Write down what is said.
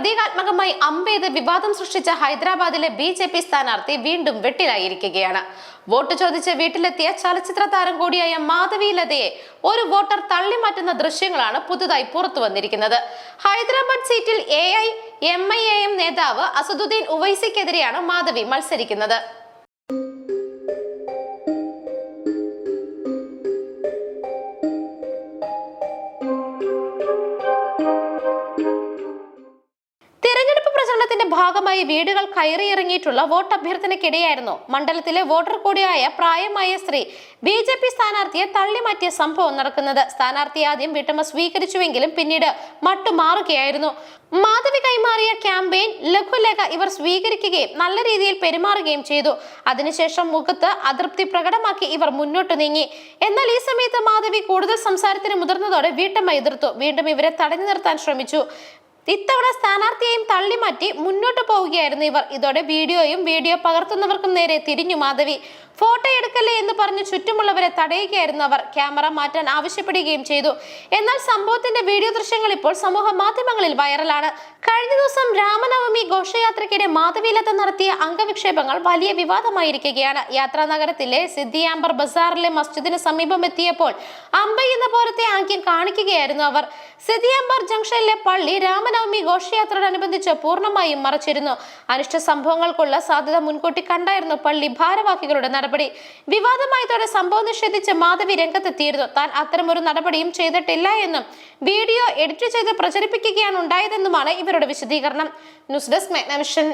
പ്രതീകാത്മകമായി അമ്പെയ്ത് വിവാദം സൃഷ്ടിച്ച ഹൈദരാബാദിലെ ബി ജെ പി സ്ഥാനാർത്ഥി വീണ്ടും വെട്ടിലായിരിക്കുകയാണ്. വോട്ട് ചോദിച്ച് വീട്ടിലെത്തിയ ചലച്ചിത്ര താരം കൂടിയായ മാധവി ലതയെ ഒരു വോട്ടർ തള്ളിമാറ്റുന്ന ദൃശ്യങ്ങളാണ് പുതുതായി പുറത്തു വന്നിരിക്കുന്നത്. ഹൈദരാബാദ് സീറ്റിൽ A I M I M നേതാവ് അസദുദ്ദീൻ ഉവൈസിക്കെതിരെയാണ് മാധവി മത്സരിക്കുന്നത്. പ്രചരണത്തിന്റെ ഭാഗമായി വീടുകൾ കയറിയിറങ്ങിയിട്ടുള്ള വോട്ട് അഭ്യർത്ഥനയ്ക്കിടെയായിരുന്നു. മണ്ഡലത്തിലെ വോട്ടർ കൂടിയായ പ്രായമായ സ്ത്രീ ബി ജെ പി സ്ഥാനാർത്ഥിയെ തള്ളിമാറ്റിയ സംഭവം നടക്കുന്നത്. സ്ഥാനാർത്ഥി ആദ്യം വീട്ടമ്മ സ്വീകരിച്ചുവെങ്കിലും പിന്നീട് മട്ടുമാറുകയായിരുന്നു മാധവി കൈമാറിയ ക്യാമ്പയിൻ ലഘുലേഖ ഇവർ സ്വീകരിക്കുകയും നല്ല രീതിയിൽ പെരുമാറുകയും ചെയ്തു. അതിനുശേഷം മുഖത്ത് അതൃപ്തി പ്രകടമാക്കി ഇവർ മുന്നോട്ട് നീങ്ങി. എന്നാൽ ഈ സമയത്ത് മാധവി കൂടുതൽ സംസാരത്തിന് മുതിർന്നതോടെ വീട്ടമ്മ എതിർത്തു. വീണ്ടും ഇവരെ തടഞ്ഞു നിർത്താൻ ശ്രമിച്ചു. ഇത്തവണ സ്ഥാനാർത്ഥിയെയും തള്ളിമാറ്റി മുന്നോട്ട് പോവുകയായിരുന്നു ഇവർ. ഇതോടെ വീഡിയോയും വീഡിയോ പകർത്തുന്നവർക്കും നേരെ തിരിഞ്ഞു മാധവി. ഫോട്ടോ എടുക്കല്ലേ എന്ന് പറഞ്ഞ് ചുറ്റുമുള്ളവരെ തടയുകയായിരുന്നു അവർ. ക്യാമറ മാറ്റാൻ ആവശ്യപ്പെടുകയും ചെയ്തു. എന്നാൽ സംഭവത്തിന്റെ വീഡിയോ ദൃശ്യങ്ങൾ ഇപ്പോൾ സമൂഹ മാധ്യമങ്ങളിൽ വൈറലാണ്. കഴിഞ്ഞ ദിവസം രാമനവമി ഘോഷയാത്രയ്ക്കിടെ മാധവിലത്ത നടത്തിയ അംഗവിക്ഷേപങ്ങൾ വലിയ വിവാദമായിരിക്കുകയാണ്. യാത്രാ നഗരത്തിലെ സിദ്ധിയാംബർ ബസാറിലെ മസ്ജിദിന് സമീപം എത്തിയപ്പോൾ അമ്പ എന്ന പോലത്തെ ആംഗ്യം കാണിക്കുകയായിരുന്നു അവർ. സിദ്ധിയാംബർ ജംഗ്ഷനിലെ പള്ളി രാമനവമി ഘോഷയാത്രയോടനുബന്ധിച്ച് പൂർണമായും മറച്ചിരുന്നു. അനിഷ്ട സംഭവങ്ങൾക്കുള്ള സാധ്യത മുൻകൂട്ടി കണ്ടായിരുന്നു പള്ളി ഭാരവാഹികളുടെ നടപടി. വിവാദമായി വിവാദമായതോടെ സംഭവം നിഷേധിച്ച് മാധവി രംഗത്തെത്തിയിരുന്നു. താൻ അത്തരമൊരു നടപടിയും ചെയ്തിട്ടില്ല എന്നും വീഡിയോ എഡിറ്റ് ചെയ്ത് പ്രചരിപ്പിക്കുകയാണ് ഉണ്ടായതെന്നുമാണ് ഇവരുടെ വിശദീകരണം. News desk മെഗ്നവിഷൻ.